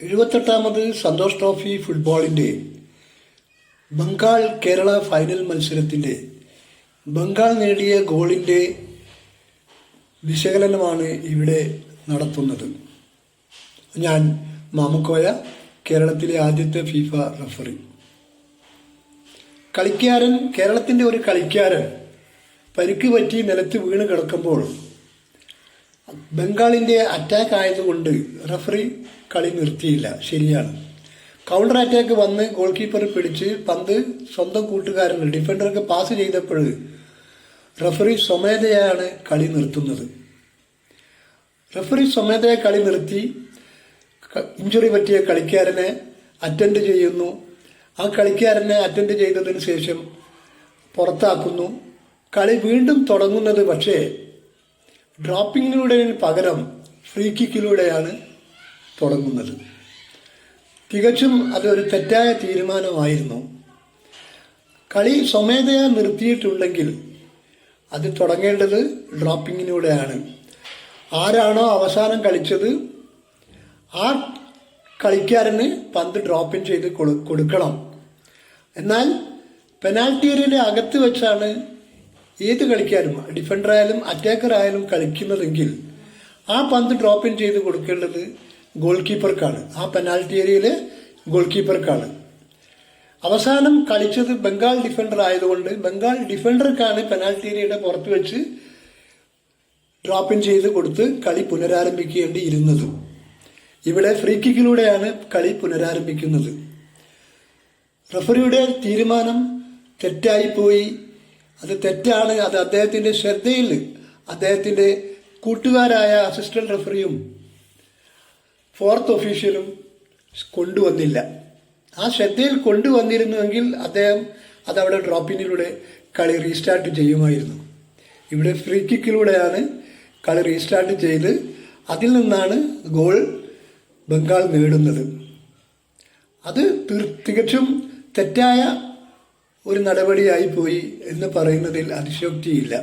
എഴുപത്തെട്ടാമത് Santosh trophy ഫുട്ബോളിന്റെ Bengal Kerala final മത്സരത്തിന്റെ ബംഗാൾ നേടിയ ഗോളിന്റെ വിശകലനമാണ് ഇവിടെ നടത്തുന്നത്. ഞാൻ മാമക്കോയ കേരളത്തിലെ ആദ്യത്തെ ഫിഫ റഫറി കളിക്കാരൻ കേരളത്തിന്റെ ഒരു കളിക്കാരൻ പരിക്ക് പറ്റി നിലത്ത് വീണ് കിടക്കുമ്പോൾ ബംഗാളിന്റെ അറ്റാക്ക് ആയതുകൊണ്ട് റഫറി കളി നിർത്തിയില്ല. ശരിയാണ്. കൗണ്ടർ അറ്റാക്ക് വന്ന് ഗോൾ കീപ്പർ പിടിച്ച് പന്ത് സ്വന്തം കൂട്ടുകാരന് ഡിഫൻഡർക്ക് പാസ് ചെയ്തപ്പോൾ റഫറി സ്വമേധയാണ് കളി നിർത്തുന്നത്. റഫറി സ്വമേധയെ കളി നിർത്തി ഇഞ്ചുറി പറ്റിയ കളിക്കാരനെ അറ്റൻഡ് ചെയ്യുന്നു. ആ കളിക്കാരനെ അറ്റൻഡ് ചെയ്തതിന് ശേഷം പുറത്താക്കുന്നു. കളി വീണ്ടും തുടങ്ങുന്നത് പക്ഷേ ഡ്രോപ്പിങ്ങിലൂടെ പകരം ഫ്രീ കിക്കിലൂടെയാണ് തുടങ്ങുന്നത്. തികച്ചും അതൊരു തെറ്റായ തീരുമാനമായിരുന്നു. കളി സ്വമേധയാ നിർത്തിയിട്ടുണ്ടെങ്കിൽ അത് തുടങ്ങേണ്ടത് ഡ്രോപ്പിങ്ങിലൂടെയാണ് ആരാണോ അവസാനം കളിച്ചത് ആ കളിക്കാരന് പന്ത് ഡ്രോപ്പിൻ ചെയ്ത് കൊടുക്കണം. എന്നാൽ പെനാൽറ്റി ഏരിയയുടെ അകത്ത് വെച്ചാണ് ഏത് കളിക്കാരും ഡിഫൻഡർ ആയാലും അറ്റാക്കർ ആയാലും കളിക്കുന്നതെങ്കിൽ ആ പന്ത് ഡ്രോപ്പ് ഇൻ ചെയ്ത് കൊടുക്കേണ്ടത് ഗോൾ കീപ്പർക്കാണ് ആ പെനാൽറ്റി ഏരിയയിലെ ഗോൾ കീപ്പർക്കാണ് അവസാനം കളിച്ചത് ബംഗാൾ ഡിഫൻഡർ ആയതുകൊണ്ട് ബംഗാൾ ഡിഫൻഡർക്കാണ് പെനാൽറ്റി ഏരിയയുടെ പുറത്ത് വെച്ച് ഡ്രോപ്പ് ഇൻ ചെയ്ത് കൊടുത്ത് കളി പുനരാരംഭിക്കേണ്ടിയിരുന്നത്. ഇവിടെ ഫ്രീ കിക്കിലൂടെയാണ് കളി പുനരാരംഭിക്കുന്നത്. റഫറിയുടെ തീരുമാനം തെറ്റായിപ്പോയി അത് തെറ്റാണ്. അത് അദ്ദേഹത്തിന്റെ ശ്രദ്ധയിൽ അദ്ദേഹത്തിന്റെ കൂട്ടുകാരായ അസിസ്റ്റന്റ് റഫറിയും ഫോർത്ത് ഒഫീഷ്യലും കൊണ്ടുവന്നില്ല. ആ ശ്രദ്ധയിൽ കൊണ്ടുവന്നിരുന്നുവെങ്കിൽ അദ്ദേഹം അതവിടെ ഡ്രോപ്പിങ്ങിലൂടെ കളി റീസ്റ്റാർട്ട് ചെയ്യുമായിരുന്നു. ഇവിടെ ഫ്രീ കിക്കിലൂടെയാണ് കളി റീസ്റ്റാർട്ട് ചെയ്ത് അതിൽ നിന്നാണ് ഗോൾ ബംഗാൾ നേടുന്നത്. അത് തികച്ചും തെറ്റായ ഒരു നടപടിയായി പോയി എന്ന് പറയുന്നതിൽ അതിശോക്തിയില്ല